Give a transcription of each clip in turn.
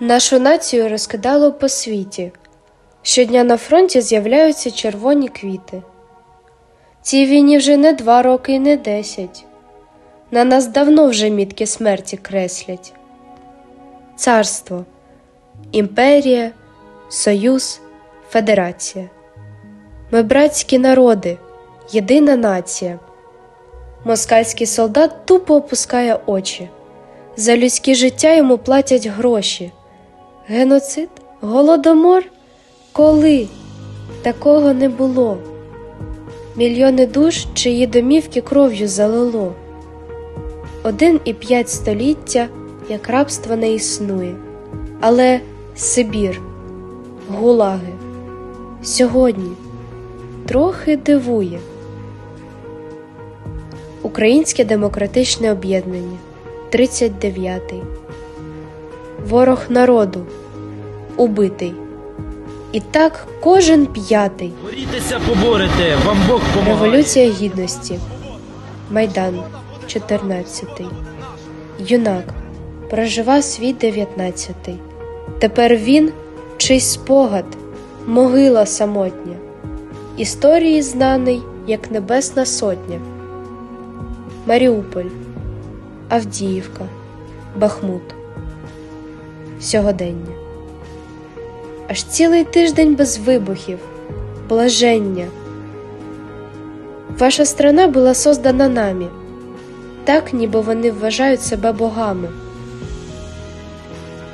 Нашу націю розкидало по світі. Щодня на фронті з'являються червоні квіти. Цій війні вже не два роки і не десять. На нас давно вже мітки смерті креслять. Царство, імперія, союз, федерація. Ми братські народи, єдина нація. Москальський солдат тупо опускає очі. За людське життя йому платять гроші. Геноцид? Голодомор? Коли? Такого не було. Мільйони душ, чиї домівки кров'ю залило. Один і п'ять століття, як рабство не існує. Але Сибір, гулаги сьогодні трохи дивує. Українське демократичне об'єднання 39. Ворог народу убитий. І так кожен п'ятий. Борітеся, поборете, вам Бог помагає. Революція гідності. Майдан 14. Юнак прожива свій 19. Тепер він чийсь спогад, могила самотня. Історії знаний, як Небесна Сотня. Маріуполь, Авдіївка, Бахмут. Сьогодення. Аж цілий тиждень без вибухів, блаження. Ваша страна була создана нами, так ніби вони вважають себе богами.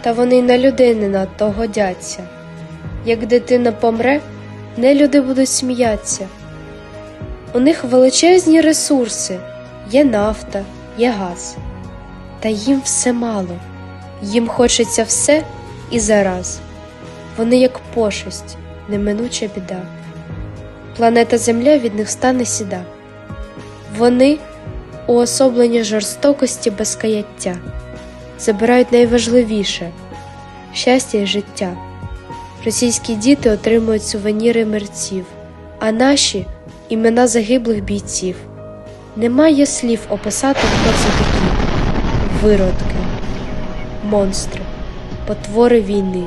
Та вони й на людей не надто годяться. Як дитина помре, нелюди будуть сміятися. У них величезні ресурси, є нафта, є газ. Та їм все мало, їм хочеться все і зараз. Вони як пошесть, неминуча біда планета Земля від них стане сіда. Вони уособлення жорстокості без каяття, забирають найважливіше щастя і життя. Російські діти отримують сувеніри мерців, а наші імена загиблих бійців. Немає слів описати, хто це такі виродки, монстри, потвори війни.